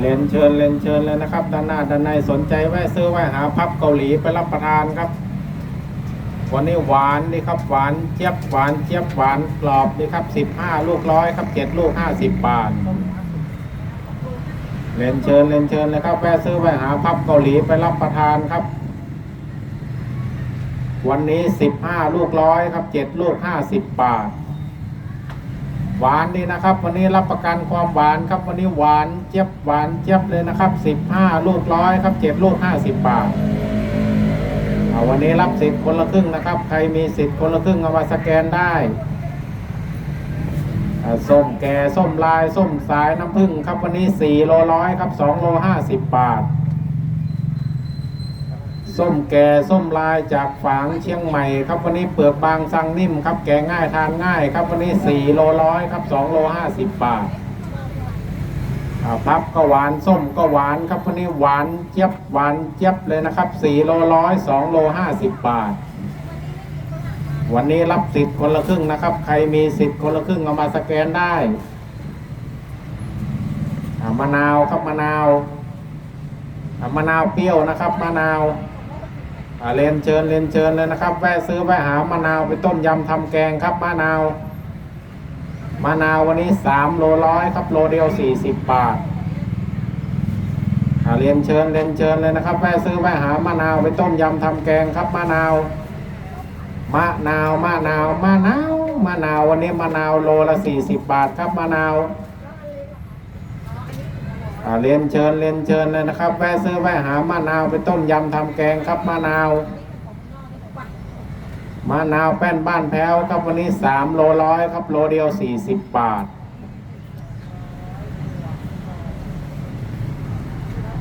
เรียนเชิญเรียนเชิญเลยนะครับ ด้านหน้าด้านในสนใจแวะซื้อแวะหาพับเกาหลีไปรับประทานครับวันนี้หวานนี่ครับหวานเจี๊ยบหวานเจี๊ยบหวานกรอบนี่ครับสิบห้าลูกร้อยครับเจ็ดลูกห้าสิบบาทเรียนเชิญเรียนเชิญเลยครับแวะซื้อแวะหาพับเกาหลีไปรับประทานครับ วันนี้สิบห้าลูกร้อยครับเจ็ดลูกห้าสิบบาท หวานนี่นะครับ วันนี้รับประกันความหวานครับ วันนี้หวานเจี๊ยบหวานเจี๊ยบเลยนะครับสิบห้าลูกร้อยครับเจ็ดลูกห้าสิบบาทเอาวันนี้รับสิทธิ์คนละครึ่งนะครับ ใครมีสิทธิ์คนละครึ่งเอามาสแกนได้ส้มแก่ส้มลายส้มสายน้ำผึ้งครับวันนี้สี่โลร้อยครับสองโลห้าสิบบาท ส้มแก่ส้มลายจากฝางเชียงใหม่ ครับวันนี้เปลือกบางสังนิ่มครับแกงง่ายทานง่าย ครับวันนี้สี่โลร้อยครับสองโลห้าสิบบาทอ่าพับก็หวานส้มก็หวานครับวันนี้หวานเจี๊ยบหวานเจี๊ยบเลยนะครับสี่โลร้อยสองโลห้าสิบบาท วันนี้รับสิทธิ์คนละครึ่งนะครับ ใครมีสิทธิ์คนละครึ่งเอามาสแกนได้อ่ามะนาวครับมะนาวมะนาวเปรี้ยวนะครับมะนาว เรียนเชิญเรียนเชิญเลยนะครับ แวะซื้อแวะหามะนาวไปต้มยำทำแกงครับมะนาวมะนาววันนี้สามโลร้อยครับโลเดียวสี่สิบบาทเรียนเชิญเรียนเชิญเลยนะครับแวะซื้อแวะหามะนาวไปต้มยำทำแกงครับมะนาวมะนาวมะนาวมะนาวมะนาววันนี้มะนาวโลละสี่สิบบาทครับมะนาว เรียนเชิญเรียนเชิญเลยนะครับ แวะซื้อแวะหามะนาวไปต้มยำทำแกงครับมะนาวมะนาวแป้นบ้านแพ้วครับวันนี้สามโลร้อยครับโลเดียวสี่สิบบาท